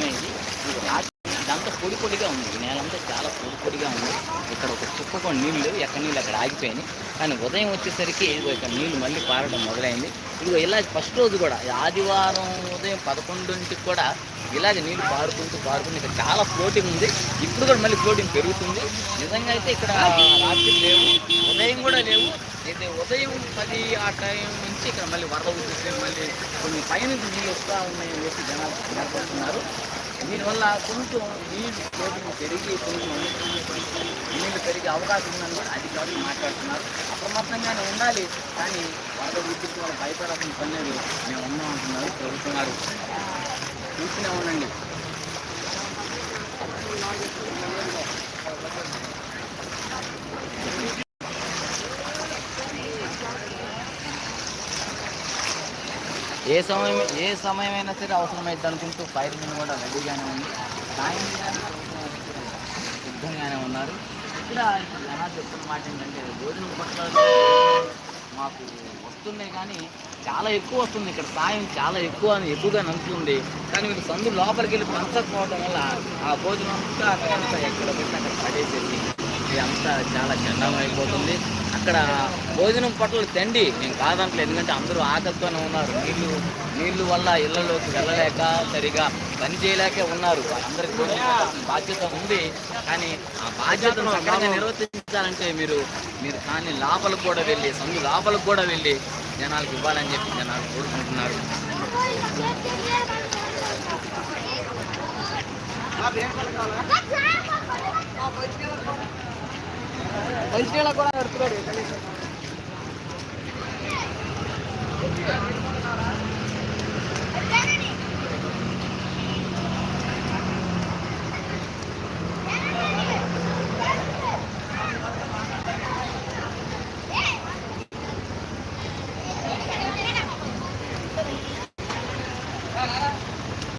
నిజమే ఇది రాత్రి ఇదంతా పొడి పొడిగా ఉంది. నేలంతా చాలా పొడి పొడిగా ఉంది. ఇక్కడ ఒక చుక్క నీళ్ళు ఎక్కడ నీళ్ళు అక్కడ ఆగిపోయినాయి. కానీ ఉదయం వచ్చేసరికి ఇదిగో ఇక్కడ నీళ్ళు మళ్ళీ పారడం మొదలైంది. ఇదిగో ఇలా ఫస్ట్ రోజు కూడా ఆదివారం ఉదయం పదకొండుంటికి కూడా ఇలాగ నీళ్ళు పారుకుంటూ పారుకుంటూ ఇక్కడ చాలా ఫ్లోటింగ్ ఉంది. ఇప్పుడు కూడా మళ్ళీ ఫ్లోటింగ్ పెరుగుతుంది. నిజంగా అయితే ఇక్కడ రాత్రి లేవు. ఉదయం కూడా లేవు. అయితే ఉదయం పది ఆ టైం నుంచి ఇక్కడ మళ్ళీ వరద వచ్చేసి మళ్ళీ కొన్ని పైనుంచి నీళ్ళు వస్తూ ఉన్నాయని చెప్పి జనాలు ఏర్పడుతున్నారు దీనివల్ల కొంచెం నీళ్ళు ఫ్లోటింగ్ పెరిగి కొంచెం నీళ్ళు పెరిగే అవకాశం ఉందని కూడా అధికారులు మాట్లాడుతున్నారు. అప్రమత్తంగానే ఉండాలి కానీ వరద విద్యుత్ వల్ల భయపడాల్సిన పని లేదు. మేము ఉన్నాం అంటున్నారు ప్రభుత్వం గారు చూస్తూనే ఉండండి. ఏ సమయం ఏ సమయమైనా సరే అవసరమైతే అనుకుంటూ ఫైర్ మీద కూడా రెడీగానే ఉంది. సాయంత్రం సిద్ధంగానే ఉన్నారు. ఇక్కడ జనాలు చెప్తున్న మాట ఏంటంటే భోజనం పట్ల మాకు వస్తున్నాయి కానీ చాలా ఎక్కువ వస్తుంది. ఇక్కడ సాయం చాలా ఎక్కువ ఎక్కువగా నమ్ముతుంది కానీ మీరు సందు లోపలికి వెళ్ళి పంచకపోవడం వల్ల ఆ భోజనం అంతా అక్కడ ఎక్కడ పెట్టి అక్కడ పడేసేసి ఇది అంతా చాలా చండం అయిపోతుంది. అక్కడ భోజనం పట్ల తండి. నేను కాదంటలేదు ఎందుకంటే అందరూ ఆకలితోనే ఉన్నారు. నీళ్ళు నీళ్ళు వల్ల ఇళ్ళలోకి వెళ్ళలేక సరిగా పని చేయలేకే ఉన్నారు. వాళ్ళందరికీ భోజనం బాధ్యత ఉంది. కానీ ఆ బాధ్యతను సక్రమంగా నిర్వర్తించాలంటే మీరు మీరు కానీ లోపలికి కూడా వెళ్ళి సందు లోపలికి కూడా వెళ్ళి జనాలకు ఇవ్వాలని చెప్పి జనాలు కోరుకుంటున్నారు. మంచినీళ్ళ కూడా నడుపుతాడు